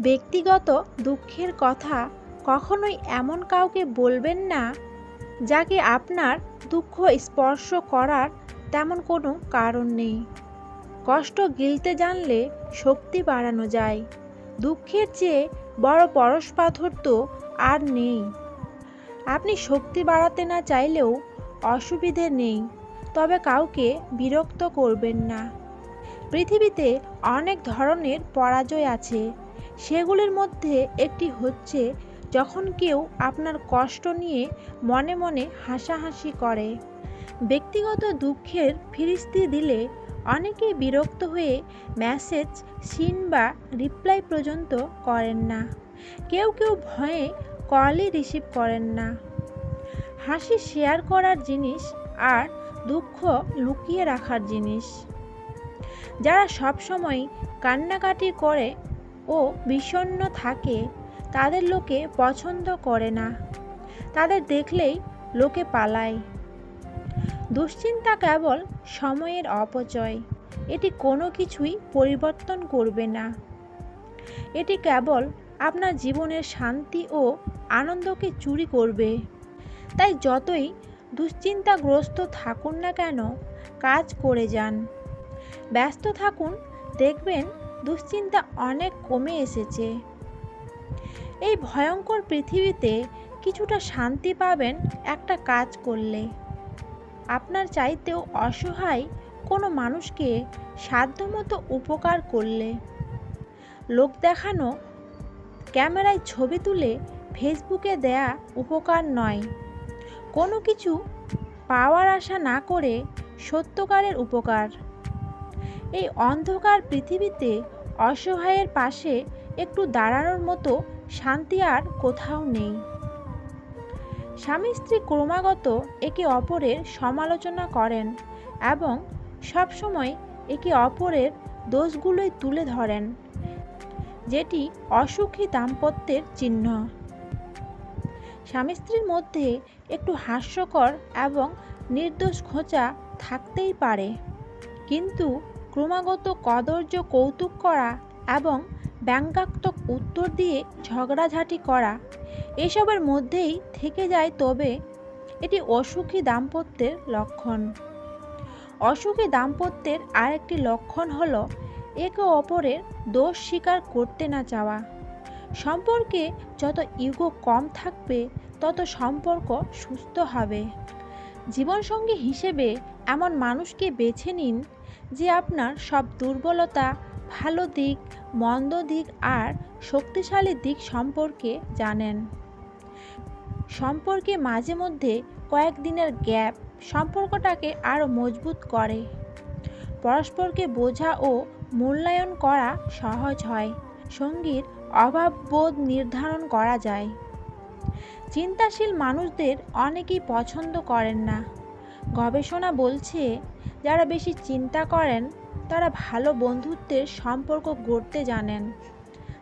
ব্যক্তিগত দুঃখের কথা কখনোই এমন কাউকে বলবেন না যাকে আপনার দুঃখ স্পর্শ করার তেমন কোনো কারণ নেই। কষ্ট গিলতে জানলে শক্তি বাড়ানো যায়। দুঃখের চেয়ে বড় পরশ পাথর তো আর নেই। আপনি শক্তি বাড়াতে না চাইলেও অসুবিধে নেই, তবে কাউকে বিরক্ত করবেন না। পৃথিবীতে অনেক ধরনের পরাজয় আছে সেগুলির মধ্যে একটি হচ্ছে যখন কেউ আপনার কষ্ট নিয়ে মনে মনে হাসাহাসি করে। ব্যক্তিগত দুঃখের ফিরিস্তি দিলে অনেকেই বিরক্ত হয়ে মেসেজ, সিন বা রিপ্লাই পর্যন্ত করেন না। কেউ কেউ ভয়ে কলই রিসিভ করেন না। হাসি শেয়ার করার জিনিস আর দুঃখ লুকিয়ে রাখার জিনিস। যারা সবসময় কান্নাকাটি করে ও বিষণ্ণ থাকে, তাদের লোকে পছন্দ করে না। তাদের দেখলেই লোকে পালায়। দুশ্চিন্তা কেবল সময়ের অপচয়। এটি কোনো কিছুই পরিবর্তন করবে না। এটি কেবল আপনার জীবনের শান্তি ও আনন্দকে চুরি করবে। তাই যতই দুশ্চিন্তাগ্রস্ত থাকুন না কেন, কাজ করে যান। ব্যস্ত থাকুন, দেখবেন দুশ্চিন্তা অনেক কমে এসেছে। এই ভয়ঙ্কর পৃথিবীতে কিছুটা শান্তি পাবেন একটা কাজ করলে। আপনার চাইতেও অসহায় কোনো মানুষকে সাধ্যমতো উপকার করলে। লোক দেখানো, ক্যামেরায় ছবি তুলে ফেসবুকে দেয়া উপকার নয়। কোনো কিছু পাওয়ার আশা না করে সত্যকারের উপকার। এই অন্ধকার পৃথিবীতে অসহায়ের পাশে একটু দাঁড়ানোর মতো শান্তি আর কোথাও নেই। স্বামী স্ত্রী ক্রমাগত একে অপরের সমালোচনা করেন এবং সবসময় একে অপরের দোষগুলোই তুলে ধরেন, যেটি অসুখী দাম্পত্যের চিহ্ন। স্বামী স্ত্রীর মধ্যে একটু হাস্যকর এবং নির্দোষ খোঁচা থাকতেই পারে, কিন্তু ক্রমাগত কদর্য কৌতুক করা এবং ব্যঙ্গাত্মক উত্তর দিয়ে ঝগড়াঝাটি করা। এসবের মধ্যেই থেকে যায় তবে এটি অসুখী দাম্পত্যের লক্ষণ। অসুখী দাম্পত্যের আরেকটি লক্ষণ হল একে অপরের দোষ স্বীকার করতে না চাওয়া। সম্পর্কে যত ইগো কম থাকবে, তত সম্পর্ক সুস্থ হবে। জীবনসঙ্গী হিসেবে এমন মানুষকে বেছে নিন যে আপনার সব দুর্বলতা, ভালো দিক, মন্দ দিক আর শক্তিশালী দিক সম্পর্কে জানেন। সম্পর্কে মাঝে মধ্যে কয়েকদিনের গ্যাপ সম্পর্কটাকে আরও মজবুত করে। পরস্পরকে বোঝা ও মূল্যায়ন করা সহজ হয়। সঙ্গীর অভাববোধ নির্ধারণ করা যায়। চিন্তাশীল মানুষদের অনেকেই পছন্দ করেন না। গবেষণা বলছে, যারা বেশি চিন্তা করেন, তারা ভালো বন্ধুত্বের সম্পর্ক গড়তে জানেন।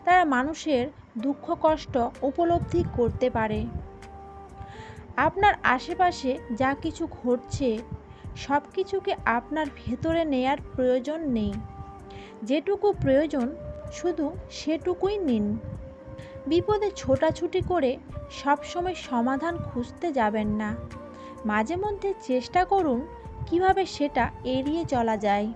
তারা মানুষের দুঃখ, কষ্ট উপলব্ধি করতে পারে। আপনার আশেপাশে যা কিছু ঘটছে সব কিছুকে আপনার ভেতরে নেয়ার প্রয়োজন নেই। যেটুকু প্রয়োজন, শুধু সেটুকুই নিন। বিপদে ছোটাছুটি করে সবসময় সমাধান খুঁজতে যাবেন না। মাঝে মধ্যে চেষ্টা করুন কীভাবে সেটা এড়িয়ে চলা যায়।